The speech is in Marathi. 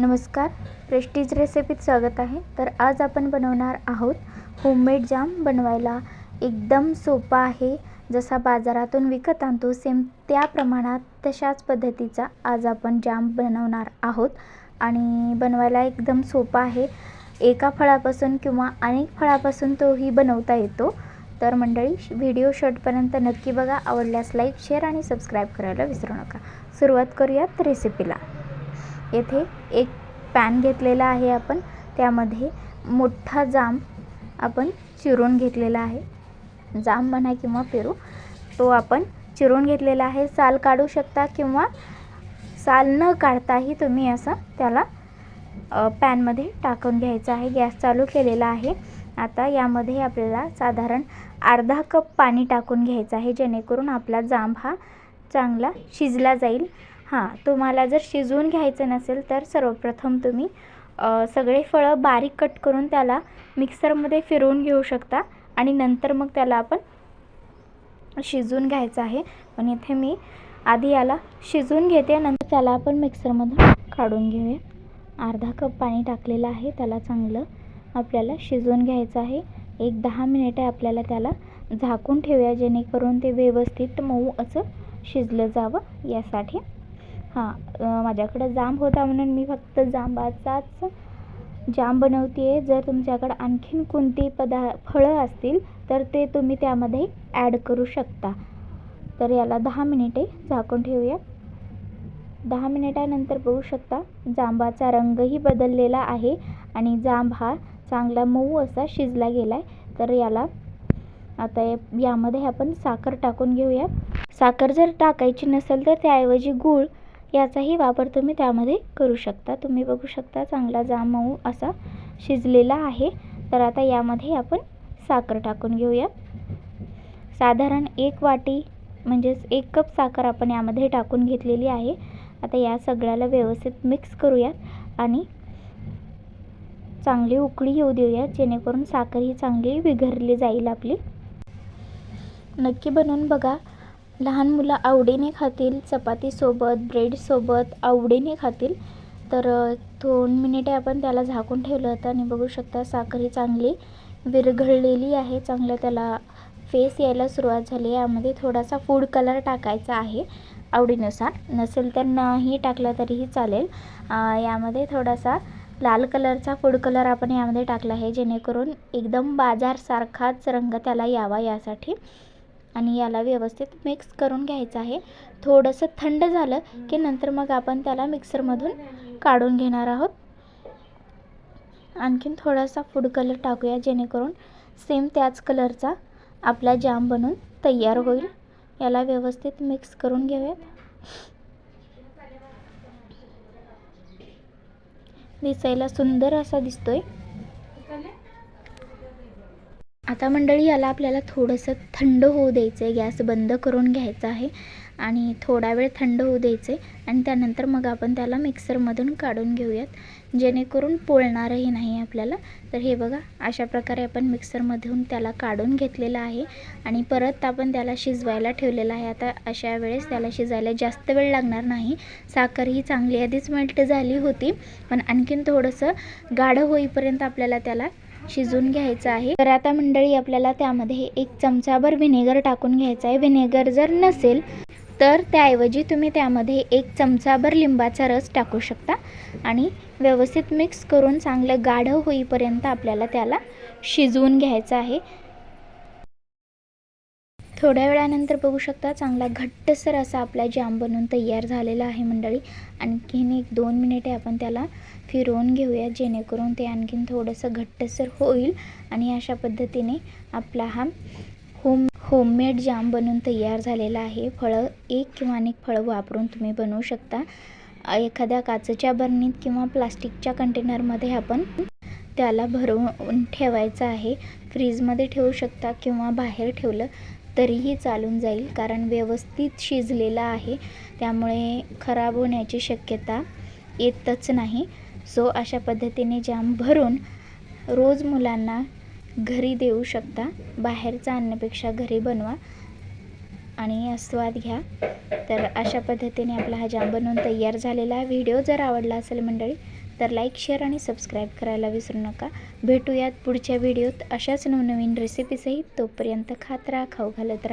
नमस्कार. प्रेस्टीज रेसिपीत स्वागत आहे. तर आज आपण बनवणार आहोत होममेड जाम बनवायला. एकदम सोपा आहे. जसा बाजारातून विकत आणतो सेम त्या प्रमाणात तशाच पद्धतीचा आज आपण जाम बनवणार आहोत. आणि बनवायला एकदम सोपा आहे. एका फळापासून किंवा अनेक फळापासून तोही बनवता येतो. तर मंडळी व्हिडिओ शॉर्टपर्यंत नक्की बघा. आवडल्यास लाईक शेअर आणि सबस्क्राईब करायला विसरू नका. सुरुवात करूयात रेसिपीला येथे एक पॅन घेतलेला आहे आपण. त्यामध्ये मोठा जाम आपण चिरून घेतलेला आहे. जाम म्हणा किंवा पेरू तो आपण चिरून घेतलेला आहे. साल काढू शकता किंवा साल न काढताही तुम्ही असं त्याला पॅनमध्ये टाकून घ्यायचं आहे. गॅस चालू केलेला आहे. आता यामध्ये आपल्याला साधारण अर्धा कप पाणी टाकून घ्यायचं आहे जेणेकरून आपला जांब हा चांगला शिजला जाईल. हां तुम्हाला जर शिजवून घ्यायचं नसेल तर सर्वप्रथम तुम्ही सगळे फळं बारीक कट करून त्याला मिक्सरमध्ये फिरवून घेऊ शकता आणि नंतर मग त्याला आपण शिजवून घ्यायचं आहे. पण इथे मी आधी याला शिजवून घेते नंतर त्याला आपण मिक्सरमधून काढून घेऊया. अर्धा कप पाणी टाकलेलं आहे त्याला चांगलं आपल्याला शिजवून घ्यायचं आहे. एक दहा मिनिटे आपल्याला त्याला झाकून ठेवूया जेणेकरून ते व्यवस्थित मऊ असं शिजलं जावं यासाठी. हां माझ्याकडं जांब होता म्हणून मी फक्त जांबाचाच जाम बनवते आहे जर तुमच्याकडं आणखीन कोणती पदा फळं असतील तर ते तुम्ही त्यामध्ये ॲड करू शकता. तर याला दहा मिनिटे झाकून ठेवूया. दहा मिनिटानंतर बघू शकता जांबाचा रंगही बदललेला आहे आणि जांब हा चांगला मऊ असा शिजला गेला आहे तर याला आता यामध्ये आपण साखर टाकून घेऊया साखर जर टाकायची नसेल तर त्याऐवजी गूळ याचाही वापर तुम्ही त्यामध्ये करू शकता. तुम्ही बघू शकता चांगला जाम मऊ असा शिजलेला आहे. तर आता यामध्ये आपण साखर टाकून घेऊया. साधारण एक वाटी म्हणजेच एक कप साखर आपण यामध्ये टाकून घेतलेली आहे. आता या सगळ्याला व्यवस्थित मिक्स करूयात आणि चांगली उकळी येऊ देऊयात. जेणेकरून साखर ही चांगली विघरली जाईल आपली. नक्की बनवून बघा. लहान मुलं आवडीने खातील चपातीसोबत ब्रेडसोबत आवडीने खातील. तर दोन मिनिटे आपण त्याला झाकून ठेवलं होतं आणि बघू शकता साखर ही चांगली विरघळलेली आहे. चांगलं त्याला फेस यायला सुरुवात झाली यामध्ये थोडासा फूड कलर टाकायचा आहे आवडीनुसार. नसेल तर नाही टाकला तरीही चालेल. यामध्ये थोडासा लाल कलरचा फूड कलर आपण यामध्ये टाकला आहे जेणेकरून एकदम बाजारसारखाच रंग त्याला यावा यासाठी. आणि याला व्यवस्थित मिक्स करून घ्यायचं आहे. थोडंसं थंड झालं की नंतर मग आपण त्याला मिक्सरमधून काढून घेणार आहोत. आणखीन थोडासा फूड कलर टाकूया जेणेकरून सेम त्याच कलरचा आपला जाम बनून तयार होईल. याला व्यवस्थित मिक्स करून घेऊयात. दिसायला सुंदर असा दिसतोय. आता मंडळी याला आपल्याला थोडंसं थंड होऊ द्यायचं आहे गॅस बंद करून घ्यायचा आहे आणि थोडा वेळ थंड होऊ द्यायचे आणि त्यानंतर मग आपण त्याला मिक्सरमधून काढून घेऊयात. जेणेकरून पोळणारही नाही आपल्याला. तर हे बघा अशा प्रकारे आपण मिक्सरमधून त्याला काढून घेतलेलं आहे आणि परत आपण त्याला शिजवायला ठेवलेलं आहे. आता अशा वेळेस त्याला शिजायला जास्त वेळ लागणार नाही. साखर ही चांगली आधीच मेल्ट झाली होती पण आणखीन थोडंसं गाढं होईपर्यंत आपल्याला त्याला शिजून घ्यायचं आहे. तर आता मंडळी आपल्याला त्यामध्ये एक चमचाभर व्हिनेगर टाकून घ्यायचं आहे. व्हिनेगर जर नसेल तर त्याऐवजी तुम्ही त्यामध्ये एक चमचाभर लिंबाचा रस टाकू शकता आणि व्यवस्थित मिक्स करून चांगलं गाढं होईपर्यंत आपल्याला त्याला शिजवून घ्यायचं आहे. थोड्या वेळानंतर बघू शकता चांगला घट्टसर असा आपला जाम बनवून तयार झालेला आहे मंडळी. आणखीन एक दोन मिनिटे आपण त्याला फिरवून घेऊया जेणेकरून ते आणखीन थोडंसं घट्टसर होईल आणि अशा पद्धतीने आपला हा होम होममेड जाम बनवून तयार झालेला आहे. फळं एक किंवा अनेक फळं वापरून तुम्ही बनवू शकता. एखाद्या काचेच्या बरणीत किंवा प्लास्टिकच्या कंटेनरमध्ये आपण त्याला भरवून ठेवायचं आहे. फ्रीजमध्ये ठेवू शकता किंवा बाहेर ठेवलं तरीही चालून जाईल कारण व्यवस्थित शिजलेला आहे. त्यामुळे खराब होण्याची शक्यता येतच नाही. सो अशा पद्धतीने जाम भरून रोज मुलांना घरी देऊ शकता. बाहेरचा आणण्यापेक्षा घरी बनवा आणि स्वाद घ्या. तर अशा पद्धतीने आपला हा जाम बनवून तयार झालेला व्हिडिओ जर आवडला असेल मंडळी तर लाईक शेअर आणि सबस्क्राईब करायला विसरू नका. भेटूयात पुढच्या व्हिडिओत. अशाच नवनवीन रेसिपीसही तोपर्यंत खात राहा खाऊ घालत राहा.